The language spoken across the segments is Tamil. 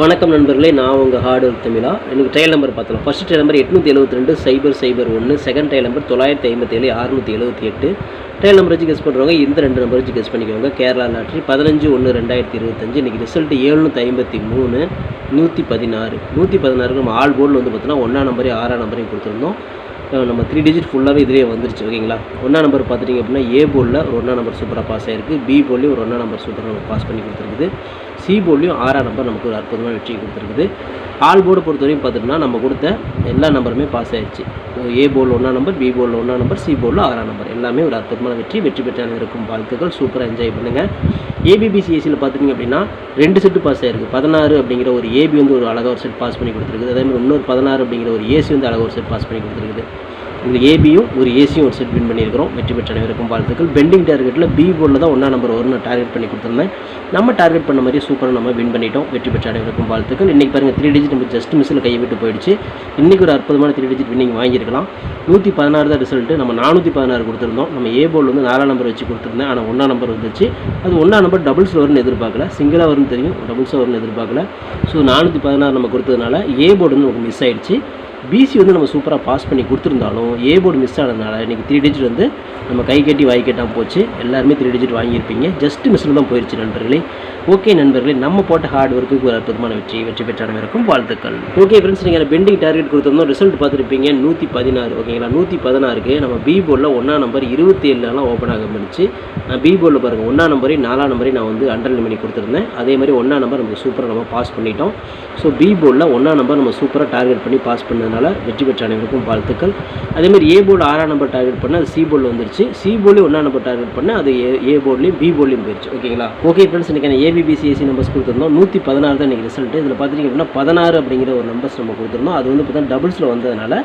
வணக்கம் நண்பர்களே நான் உங்கள் ஹார்டு ஒர்க் தமிழா. எனக்கு ட்ரையல் நம்பர் பார்த்தலாம் ஃபஸ்ட் ட்ரையல் நம்பர் எட்நூற்றி எழுபத்தி ரெண்டு சைபர் சைபர் ஒன்று செகண்ட் ட்ரையல் நம்பர் தொள்ளாயிரத்தி ஐம்பத்தேழு அறுநூற்றி எழுபத்தி எட்டு. ட்ரையல் நம்பர் வச்சு கெஸ் பண்ணுறவங்க இந்த ரெண்டு நம்பர் வச்சு கெஸ் பண்ணிக்கோங்க. கேரளா லாட்ரி பதினஞ்சு ஒன்று ரெண்டாயிரத்தி இருபத்தஞ்சு. இன்றைக்கி ரிசல்ட் ஏழ்நூற்றி ஐம்பத்தி மூணு நூற்றி பதினாறு. நூற்றி பதினாறுக்கு நம்ம ஆல் போர்டில் வந்து பார்த்தோன்னா ஒன்றா நம்பரையும் ஆறாம் நம்பரையும் கொடுத்துருந்தோம். நம்ம த்ரீ டிஜிட் ஃபுல்லாகவே இதிலே வந்துருச்சு ஓகேங்களா? ஒன்றா நம்பர் பார்த்துட்டிங்க அப்படின்னா ஏ போர்டில் ஒரு ஒன்றா நம்பர் சூப்பராக பாஸ் ஆகிருக்கு பி போலையும் ஒரு ஒன்றா நம்பர் சூப்பராக நம்ம பாஸ் பண்ணி கொடுத்துருக்குது. சி போர்ட்லேயும் ஆறாம் நம்பர் நமக்கு ஒரு அற்புதமான வெற்றி கொடுத்துருக்குது. ஆல் போர்டு பொறுத்தவரையும் பார்த்துட்டோம்னா நம்ம கொடுத்த எல்லா நம்பருமே பாஸ் ஆயிடுச்சு. ஏ போர்டில் ஒன்றா நம்பர் பி போர்டில் ஒன்றா நம்பர் சி போர்டில் ஆறாம் நம்பர் எல்லாமே ஒரு அற்புதமான வெற்றி. வெற்றி பெற்ற இருக்கும் வாழ்த்துக்கள். சூப்பராக என்ஜாய் பண்ணுங்கள் ஏபிபிசிஎஸ்சியில் பார்த்துட்டிங்க அப்படின்னா ரெண்டு செட்டு பாஸ் ஆயிருக்கு. பதினாறு அப்படிங்கிற ஒரு ஏபி வந்து ஒரு அழகாக ஒரு செட் பாஸ் பண்ணி கொடுத்துருக்குது. அதே மாதிரி இன்னொரு பதினாறு அப்படிங்கிற ஒரு ஏசி வந்து அழகாக ஒரு செட் பாஸ் பண்ணி கொடுத்துருக்குது. ஒரு ஏபியும் ஒரு ஏசியும் ஒரு செட் வின் பண்ணியிருக்கிறோம். வெற்றி பெற்ற அனைவருக்கும் வாழ்த்துக்கள். பெண்டிங் டார்கெட்டில் பி போர்டில் தான் ஒன்றா நம்பர் வரும்னு டார்கெட் பண்ணி கொடுத்துருந்தேன். நம்ம டார்கெட் பண்ண மாதிரி சூப்பராக நம்ம வின் பண்ணிட்டோம். வெற்றி பெற்ற அனைவருக்கும் வாழ்த்துக்கள். இன்றைக்கி பாருங்கள் த்ரீ டிஜிட் நம்ம ஜஸ்ட் மிஸ்ஸில் கைவிட்டு போயிடுச்சு. இன்றைக்கி ஒரு அற்புதமான த்ரீ டிஜிட் வின்னிங் வாங்கியிருக்கலாம். நூற்றி பதினாறு தான் ரிசல்ட்டு நம்ம நானூற்றி பதினாறு கொடுத்துருந்தோம். நம்ம ஏ போர்டில் வந்து நாலாம் நம்பர் வச்சு கொடுத்துருந்தேன். ஆனால் ஒன்றா நம்பர் வந்துச்சு. அது ஒன்றா நம்பர் டபுள்ஸில் வரும்னு எதிர்பார்க்கல. சிங்கிளாக வரும்னு தெரியும். டபுள்ஸாக வரும்னு எதிர்பார்க்கல. ஸோ நானூற்றி பதினாறு நம்ம கொடுத்ததுனால ஏ போர்டு வந்து நமக்கு மிஸ் ஆகிடுச்சு பிசி வந்து நம்ம சூப்பராக பாஸ் பண்ணி கொடுத்துருந்தாலும் ஏ போர்டு மிஸ் ஆனதுனால இன்றைக்கி த்ரீ டிஜிட் வந்து நம்ம கை கட்டி வாய் கட்டாமல் போச்சு. எல்லாருமே த்ரீ டிஜிட் வாங்கியிருப்பீங்க. ஜஸ்ட் மிஸ்ஸில் தான் போயிடுச்சு நண்பர்களே. ஓகே நண்பர்களே நம்ம போட்ட ஹார்ட் ஒர்க்குக்கு ஒரு அற்புதமான வெற்றி. வெற்றி பெற்றவருக்கும் வாழ்த்துக்கள். ஓகே ஃப்ரெண்ட்ஸ் நீங்கள் பெண்டிங் டார்கெட் கொடுத்துருந்தோம். ரிசல்ட் பார்த்துருப்பீங்க. நூற்றி பதினாறு ஓகேங்களா நூற்றி பதினாறுக்கு நம்ம பி போர்டில் ஒன்றா நம்பர் இருபத்தி ஏழுலாம் ஓப்பன் ஆக முடிச்சு. நான் பி போர்டில் பாருங்கள் ஒன்றா நம்பரையும் நாலாம் நம்பரையும் நான் வந்து அண்டர்லைன் பண்ணி கொடுத்துருந்தேன். அதே மாதிரி ஒன்றா நம்பர் நமக்கு சூப்பராக நம்ம பாஸ் பண்ணிட்டோம். ஸோ பி போர்டில் ஒன்றா நம்பர் நம்ம சூப்பராக டார்கெட் பண்ணி பாஸ் வந்ததுனால வெற்றி பெற்ற அனைவருக்கும் வாழ்த்துக்கள். அதேமாதிரி ஏ போர்டு ஆறாம் நம்பர் டார்கெட் பண்ண அது சி போர்டில் வந்துருச்சு. சி போர்டில் ஒன்றா நம்பர் டார்கெட் பண்ண அது ஏ ஏ போர்ட்லேயும் பி போர்ட்லேயும் போயிடுச்சு ஓகேங்களா ஓகே ஃப்ரெண்ட்ஸ் இன்றைக்கி ஏபிபிசிஎஸ்சி நம்பர்ஸ் கொடுத்துருந்தோம். நூற்றி பதினாறு தான் இன்றைக்கி ரிசல்ட் இதில் பார்த்துட்டிங்க அப்படின்னா பதினாறு அப்படிங்கிற ஒரு நம்பர்ஸ் நம்ம கொடுத்துருந்தோம். அது வந்து பார்த்தா டபுள்ஸில் வந்ததுனால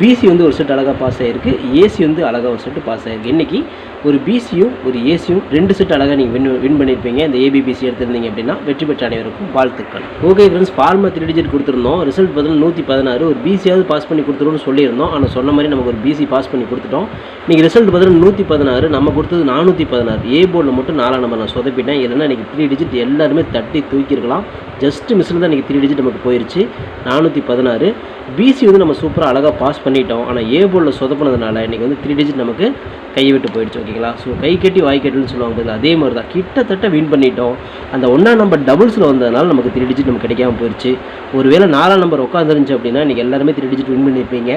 பிசி வந்து ஒரு செட் அழகாக பாஸ் ஆகிருக்கு ஏசி வந்து அழகாக ஒரு செட்டு பாஸ் ஆகிருக்கு இன்றைக்கி ஒரு பிசியும் ஒரு ஏசியும் ரெண்டு செட் அழகாக நீங்கள் வின் வின் பண்ணியிருப்பீங்க இந்த ஏபிபிசி எடுத்திருந்தீங்க அப்படின்னா வெற்றி பெற்ற அனைவருக்கும் வாழ்த்துக்கள். Okay friends pharma three digit கொடுத்துருந்தோம். ரிசல்ட் பார்த்தீங்கன்னா நூற்றி பதினாறு. ஒரு பிசியாவது பாஸ் பண்ணி கொடுத்துருன்னு சொல்லியிருந்தோம். ஆனால் சொன்ன மாதிரி நமக்கு ஒரு பிசி பாஸ் பண்ணி கொடுத்துட்டோம். இன்றைக்கி ரிசல்ட் பார்த்தீங்கன்னா நூற்றி பதினாறு நம்ம கொடுத்தது நானூற்றி பதினாறு. ஏ போர்டில் மட்டும் நாலாம் நம்பர் நான் சொதப்பிட்டேன். இல்லைன்னா இன்றைக்கி த்ரீ டிஜிட் எல்லாருமே தட்டி தூக்கியிருக்கலாம். ஜஸ்ட் மிஸ்ஸில் தான் இன்றைக்கி த்ரீ டிஜிட் நமக்கு போயிடுச்சு நானூற்றி பதினாறு. பிசி வந்து நம்ம சூப்பராக அழகாக பாஸ் பண்ணிட்டோம். ஆனால் ஏ போர்டில் சொதப்பினதுனால இன்றைக்கி வந்து த்ரீ டிஜிட் நமக்கு கை விட்டு போயிடுச்சு ஓகேங்களா ஸோ கை கட்டி வாய் கட்டுன்னு சொல்லுவாங்க பதில் அதே மாதிரி தான் கிட்டத்தட்ட வின் பண்ணிட்டோம். அந்த ஒன்றா நம்பர் டபுள்ஸில் வந்ததுனால நமக்கு த்ரீ டிஜிட் நமக்கு கிடைக்காம போயிடுச்சு ஒருவேளை நாலாம் நம்பர் உட்காந்துருந்துச்சு அப்படின்னா இன்றைக்கி எல்லாருமே த்ரீ டிஜிட் வின் பண்ணியிருப்பீங்க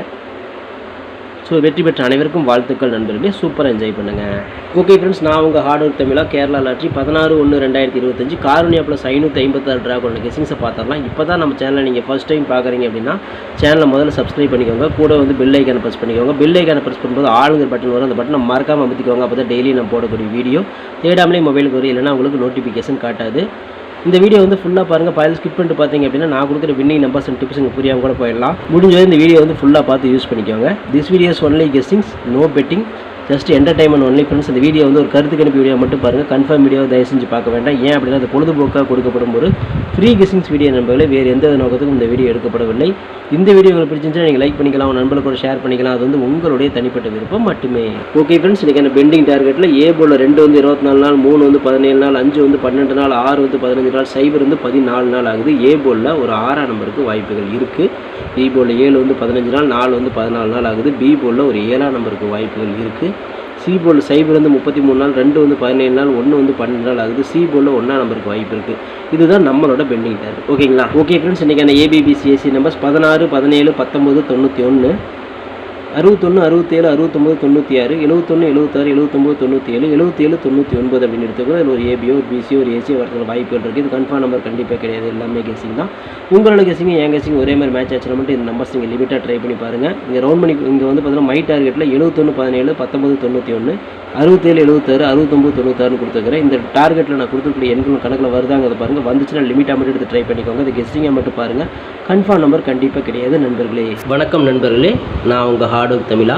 ஸோ வெற்றி பெற்ற அனைவருக்கும் வாழ்த்துக்கள் நண்பர்களே. சூப்பராக என்ஜாய் பண்ணுங்கள் ஓகே ஃப்ரெண்ட்ஸ் நான் உங்கள் ஹார்ட் ஒர்க் தமிழாக கேரளா லாட்ரி பதினாறு ஒன்று ரெண்டாயிரத்தி இருபத்தஞ்சு காரணியா ப்ளஸ் ஐநூற்றி ஐம்பத்தாறு ட்ராகோட கெசிங்ஸை பார்த்துடலாம். இப்போ தான் நம்ம சேனலை நீங்கள் ஃபஸ்ட் டைம் பார்க்குறீங்க அப்படின்னா சேனலை முதல்ல சப்ஸ்கிரைப் பண்ணிக்கோங்க. கூட வந்து பெல் ஐக்கானை ப்ரெஸ் பண்ணிக்கோங்க. பெல் ஐக்கானை ப்ரெஸ் பண்ணும்போது ஆளுங்கிற பட்டன் வரும். அந்த பட்டனை மறக்காமல் அமைத்திக்கோங்க. அப்போ தான் டெய்லி நான் போடக்கூடிய வீடியோ தேடாமலே மொபைலுக்கு வரும். இல்லைன்னா உங்களுக்கு நோட்டிஃபிகேஷன் காட்டாது. இந்த வீடியோ வந்து ஃபுல்லாக பாருங்கள் பயில் ஸ்கிப் பண்ணிட்டு பார்த்தீங்க அப்படின்னா நான் கொடுக்குற வின்னிங் நம்பர்ஸ் அண்ட் டிப்ஸ் உங்களுக்கு புரியாமல் கூட போயிடலாம். முடிஞ்சது இந்த வீடியோ வந்து ஃபுல்லாக பார்த்து யூஸ் பண்ணிக்கோங்க. This videos only guessings no betting just entertainment only friends இந்த வீடியோ வந்து ஒரு கருத்து கணிப்பு வீடியோ மட்டும் பாருங்கள் கன்ஃபார்ம் வீடியோ தயவு செஞ்சு பார்க்க வேண்டாம். ஏன் அப்படின்னா அது பொழுதுபோக்காக கொடுக்கப்படும் ஒரு ஃப்ரீ கிசிங்ஸ் வீடியோ நண்பர்களே. வேறு எந்த நோக்கத்துக்கும் இந்த வீடியோ எடுக்கப்படவில்லை. இந்த வீடியோ உங்களுக்கு பிடிச்சிருந்தா நீங்கள் லைக் பண்ணிக்கலாம். உங்கள் நண்பர்களுக்கு கூட ஷேர் பண்ணிக்கலாம். அது வந்து உங்களுடைய தனிப்பட்ட விருப்பம் மட்டுமே. ஓகே ஃப்ரெண்ட்ஸ் இன்றைக்கி பெண்டிங் டார்கெட்டில் ஏ போல ரெண்டு வந்து இருபத்தி நாலு நாள் மூணு வந்து பதினேழு நாள் அஞ்சு வந்து பன்னெண்டு நாள் ஆறு வந்து பதினஞ்சு நாள் சைபர் வந்து பதினாலு நாள் ஆகுது. ஏ போலில் ஒரு ஆறாம் நம்பருக்கு வாய்ப்புகள் இருக்குது பி போலில் ஏழு வந்து பதினஞ்சு நாள் நாலு வந்து பதினாலு நாள் ஆகுது. பி போலில் ஒரு ஏழாம் நம்பருக்கு வாய்ப்புகள் இருக்குது சி போல் சைபர் வந்து முப்பத்தி மூணு நாள் ரெண்டு வந்து பதினேழு நாள் ஒன்று வந்து பன்னெண்டு நாள் ஆகுது. சி போலில் ஒன்றா நம்பருக்கு வாய்ப்பு இருக்குது இதுதான் நம்மளோட பெண்டிங் டேர் ஓகேங்களா? ஓகே ஃப்ரெண்ட்ஸ் இன்றைக்கான ஏபிபிசிஎஸ்சி நம்பர்ஸ் பதினாறு பதினேழு பத்தொம்பது தொண்ணூற்றி ஒன்று அறுபத்தொன்று அறுபத்தேழு அறுபத்தொம்பது தொண்ணூற்றி ஆறு எழுபத்தொன்று எழுபத்தாறு எழுபத்தொம்பது தொண்ணூற்றி ஏழு எழுபத்தேழு தொண்ணூற்றி ஒன்பது அப்படின்னு எடுத்துக்கோ அதில் ஒரு ஏபியோ ஒரு பிசியோ ஒரு ஏசியோ வரதுக்கு வாய்ப்புகள் இருக்குது இது கன்ஃபார்ம் நம்பர் கண்டிப்பாக கிடையாது. எல்லாமே கெஸிங் தான். உங்களோட கெஸிங் என் கெஸிங் ஒரே மாதிரி மேட்ச் ஆச்சுன்னா மட்டும் இந்த நம்பர்ஸ் நீங்கள் லிமிட்டாக ட்ரை பண்ணி பாருங்கள் இங்கே ரவுண்ட் பண்ணி இங்கே வந்து பார்த்தீங்கன்னா மை டார்கெட்டில் எழுபத்தொன்று பதினேழு பத்தொம்பது தொண்ணூற்றி ஒன்று அறுபத்தேழு எழுபத்தாறு அறுபத்தொம்பது தொண்ணூத்தாறுன்னு கொடுத்துருக்கிறேன். இந்த டார்கெட்டில் நான் கொடுத்துருக்கூடிய எண்கள் கணக்கில் வருதாங்கிறத பாருங்கள் வந்துச்சுன்னா லிமிட்டாக மட்டும் எடுத்து ட்ரை பண்ணிக்கோங்க. அது கெஸ்டிங்காக மட்டும் பாருங்கள் கன்ஃபார்ம் நம்பர் கண்டிப்பாக கிடையாது நண்பர்களே. வணக்கம் நண்பர்களே. நான் உங்கள் ஹார்ட் ஒர்க் தமிழா?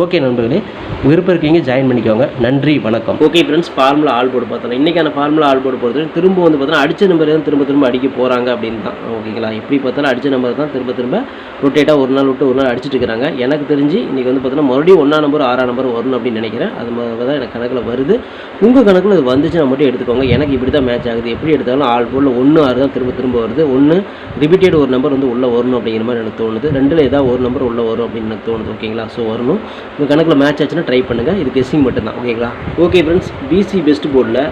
ஓகே நண்பர்களே விருப்பம் இருக்கீங்க ஜாயின் பண்ணிக்கோங்க. நன்றி வணக்கம். Okay friends formula all board பார்த்தோம் இன்றைக்கான ஃபார்முலா ஆல் போர்டு பொறுத்தவரை திரும்ப வந்து பார்த்தோன்னா அடித்த நம்பர் தான் திரும்ப திரும்ப அடிக்க போகிறாங்க அப்படின்னு தான். ஓகேங்களா எப்படி பார்த்தாலும் அடித்த நம்பர் தான் திரும்ப திரும்ப ரொட்டேட்டாக ஒரு நாள் விட்டு ஒரு நாள் அடிச்சிட்டு இருக்கிறாங்க எனக்கு தெரிஞ்சு இன்றைக்கி வந்து பார்த்தோன்னா மறுபடியும் ஒன்றா நம்பர் ஆறாம் நம்பர் வரணும் அப்படின்னு நினைக்கிறேன். அது மாதிரி தான் எனக்கு கணக்கில் வருது. உங்கள் கணக்கில் அது வந்துச்சுன்னா மட்டும் எடுத்துக்கோங்க. எனக்கு இப்படி தான் மேட்ச் ஆகுது. எப்படி எடுத்தாலும் ஆல் போர்டில் ஒன்று ஆறு தான் திரும்ப திரும்ப வருது. ஒன்று ரிப்பீட்டட் ஒரு நம்பர் வந்து உள்ளே வரணும் அப்படிங்கிற மாதிரி எனக்கு தோணுது. ரெண்டில் ஏதாவது ஒரு நம்பர் உள்ளே வரும் அப்படின்னு எனக்கு தோணுது. ஓகேங்களா ஸோ வரணும். உங்கள் கணக்கில் மேட்ச் ஆச்சுன்னா ட்ரை பண்ணுங்கள் இது கெஸ்ஸிங் மட்டும்தான். ஓகேங்களா ஓகே ஃப்ரெண்ட்ஸ் பிசி பெஸ்ட் போர்டில்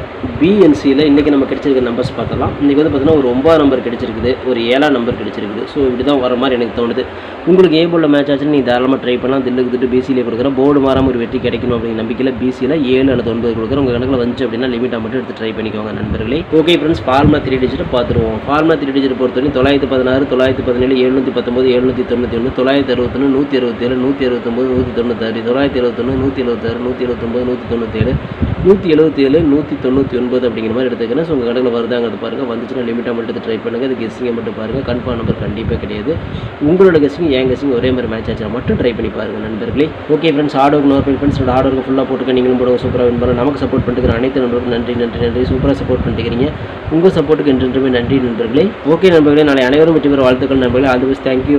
பிஎன்சியில் இன்றைக்கி நம்ம கிடச்சிருக்க நம்பர்ஸ் பார்க்கலாம் இன்றைக்கி வந்து பார்த்தீங்கன்னா ஒரு ஒன்பது நம்பர் கிடச்சிருக்குது. ஒரு ஏழாம் நம்பர் கிடச்சிருக்குது. ஸோ இப்படி தான் வர மாதிரி எனக்கு தோணுது. உங்களுக்கு ஏ போர்டில் மேட்ச் ஆச்சுன்னு நீங்கள் தாராளமாக ட்ரை பண்ணலாம். தில்லுக்கு திட்டு பிசியில் கொடுக்குறேன் போர்டு மாறாமல் ஒரு வெற்றி கிடைக்கணும் அப்படிங்கிற நம்பிக்கையில் பிசியில் ஏழு அல்லது ஒன்பது கொடுக்குறேன் உங்கள் கணக்கில் வந்துச்சு அப்படின்னா லிமிட்டாக மட்டும் எடுத்து ட்ரை பண்ணிக்கோங்க நண்பர்களே. ஓகே ஃப்ரெண்ட்ஸ் ஃபார்மா த்ரீ டிஜிட்டை பார்த்துருவோம். ஃபார்மா த்ரீ டிஜிட் பொறுத்தவரைக்கும் தொள்ளாயிரத்தி பதினாறு தொள்ளாயிரத்தி பதினேழு எழுநூற்றி பத்தொம்பது எழுநூற்றி தொண்ணூற்றி ஒன்று தொள்ளாயிரத்தி அறுபத்தொன்று நூற்றி அறுபத்தேழு நூற்றி அறுபத்தொம்பது நூற்றி தொண்ணூற்றி தொண்ணூத்தாறு தொள்ளாயிரத்தி எழுபத்தொன்று நூற்றி எழுபத்தாறு நூற்றி எழுபத்தொம்பது நூற்றி தொண்ணூற்றேழு நூற்றி எழுபத்தி ஏழு நூற்றி தொண்ணூற்றி ஒன்பது அப்படிங்கிற மாதிரி எடுத்துக்கிறேன் ஸோ உங்கள் கடையில் வருதாங்கிறது பாருங்கள் வந்துச்சுன்னா லிமிட்டாக மட்டும் எடுத்து ட்ரை பண்ணுங்கள் அது கெஸ்ஸிங்கை மட்டும் பாருங்கள் கன்ஃபார்ம் நம்பர் கண்டிப்பாக கிடையாது. உங்களோட கெஸ்ஸிங் என் கெஸ்ஸிங் ஒரே மாதிரி மேட்ச் ஆச்சுன்னா மட்டும் ட்ரை பண்ணி பாருங்கள் நண்பர்களே. ஓகே ஃப்ரெண்ட்ஸ் ஹார்ட் ஒர்க் நோர் ஃப்ரெண்ட்ஸ் ஹார்ட் ஃபுல்லாக போட்டுக்க நீங்களும் போடுங்க. சூப்பராக வின் பண்ண நமக்கு சப்போர்ட் பண்ணிக்கிற அனைத்து நண்பர்களுக்கும் நன்றி நன்றி நன்றி. சூப்பராக சப்போர்ட் பண்ணிக்கிறீங்க. உங்கள் சப்போர்ட்டுக்கு என்றென்றுமே நன்றி நண்பர்களே. ஓகே நண்பர்களே. நாளை அனைவரும் வெற்றி பெற வாழ்த்துக்கள் நண்பர்களே. All the best thank you